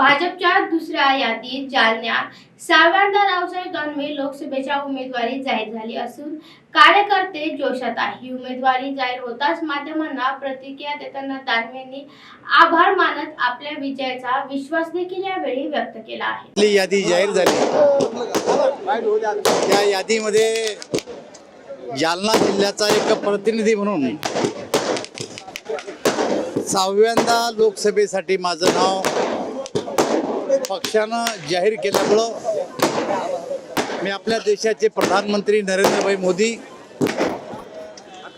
भाजपच्या दुसऱ्या यादीत जालन्यात सावरदा रावसाहेब दानवे लोकसभेच्या उमेदवारी जाहीर झाली असून कार्यकर्ते जोशात आहे. ही उमेदवारी जाहीर होताच माध्यमांना प्रतिक्रिया देताना दानवेंनी आभार मानत आपल्या विजयाचा विश्वास देखील यावेळी व्यक्त केला आहे. यादी जाहीर झाली. त्या यादीमध्ये जालना जिल्ह्याचा एक प्रतिनिधी म्हणून सहाव्यांदा लोकसभेसाठी माझं नाव पक्षानं जाहीर केल्यामुळं मी आपल्या देशाचे प्रधानमंत्री नरेंद्रभाई मोदी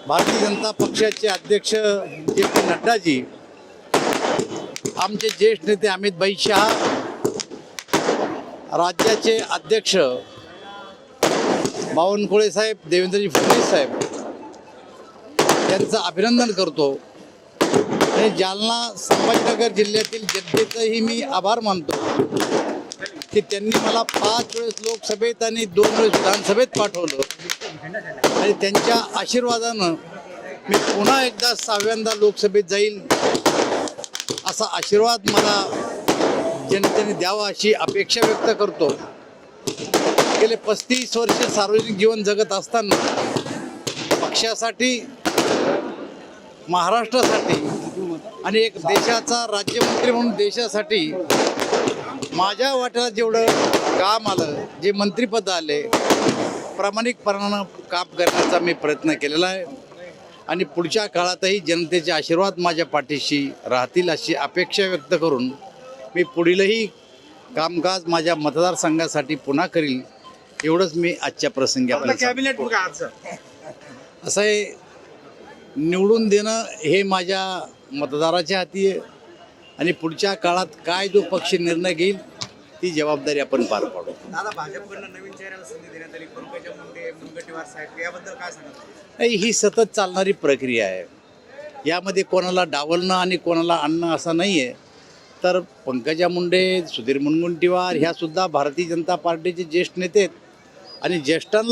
भारतीय जनता पक्षाचे अध्यक्ष जे पी नड्डाजी आमचे ज्येष्ठ नेते अमित भाई शहा राज्याचे अध्यक्ष बावनकुळे साहेब देवेंद्रजी फडणवीस साहेब यांचं अभिनंदन करतो. आणि जालना संभाजीनगर जिल्ह्यातील जनतेचंही मी आभार मानतो की त्यांनी मला पाच वेळेस लोकसभेत आणि दोन वेळेस विधानसभेत पाठवलं. आणि त्यांच्या आशीर्वादानं मी पुन्हा एकदा सहाव्यांदा लोकसभेत जाईल असा आशीर्वाद मला जनतेने द्यावा अशी अपेक्षा व्यक्त करतो. गेले पस्तीस वर्ष सार्वजनिक जीवन जगत असताना पक्षासाठी महाराष्ट्रासाठी आणि एक देशाचा राज्यमंत्री म्हणून देशासाठी माझ्या वाट्याला जेवढं काम आलं जे मंत्रिपद आले प्रामाणिकपणानं काम करण्याचा मी प्रयत्न केलेला आहे. आणि पुढच्या काळातही जनतेचे आशीर्वाद माझ्या पाठीशी राहतील अशी अपेक्षा व्यक्त करून मी पुढीलही कामकाज माझ्या मतदारसंघासाठी पुन्हा करील एवढंच मी आजच्या प्रसंगी आपलं आपल्याला कॅबिनेट असं आहे निवडून देणं हे माझ्या मतदाराच्या हाती आहे. आणि पुढच्या काळात काय जो पक्ष निर्णय घेईल ती जबाबदारी आपण पार पाडू. दादा भाजपकडनं नवीन चेहऱ्याला संधी देण्यात आली. पंकजा मुंडे मुनगंटीवार साहेब याबद्दल काय सांगतात नाही, ही सतत चालणारी प्रक्रिया आहे. यामध्ये कोणाला डावलणं आणि कोणाला आणणं असं नाही आहे तर पंकजा मुंडे सुधीर मुनगंटीवार ह्या सुद्धा भारतीय जनता पार्टीचे ज्येष्ठ नेते आहेत. आणि ज्येष्ठांना